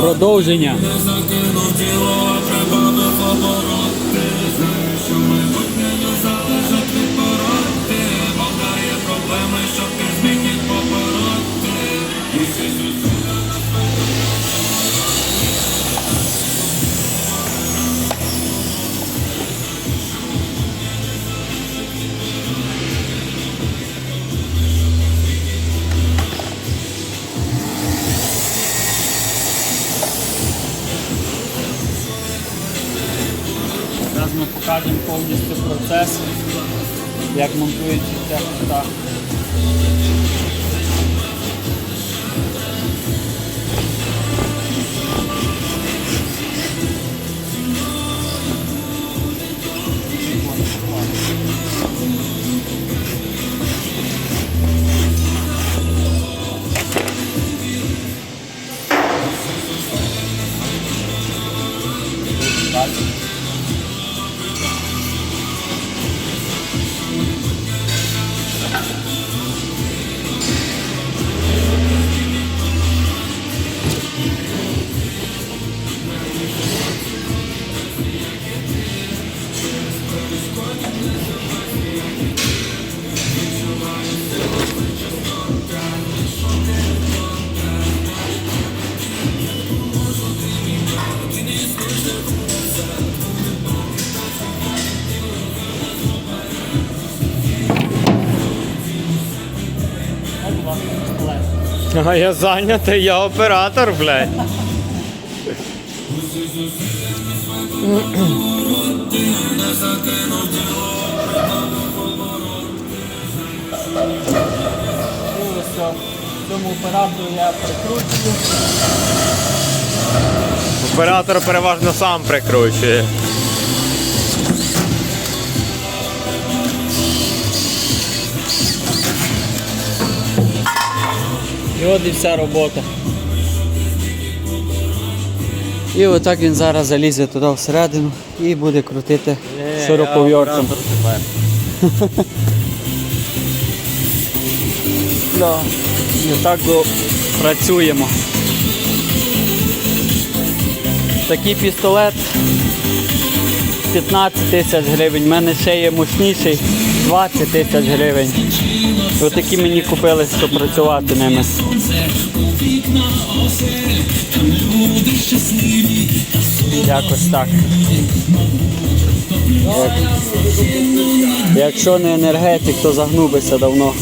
Продовження. Ми покажемо повністю процес, як монтується ця плита. А я зайнятий, я оператор, блядь. Ось цьому оператору я прикручую. Оператор переважно сам прикручує. І от і вся робота. І отак він зараз залізе туди всередину і буде крутити шуруповертком. Да. І так працюємо. Такий пістолет 15 тисяч гривень. У мене ще є мощніший 20 тисяч гривень. Отакі мені купили, щоб працювати ними. Якось так. Як- Якщо не енергетик, то загнубися давно.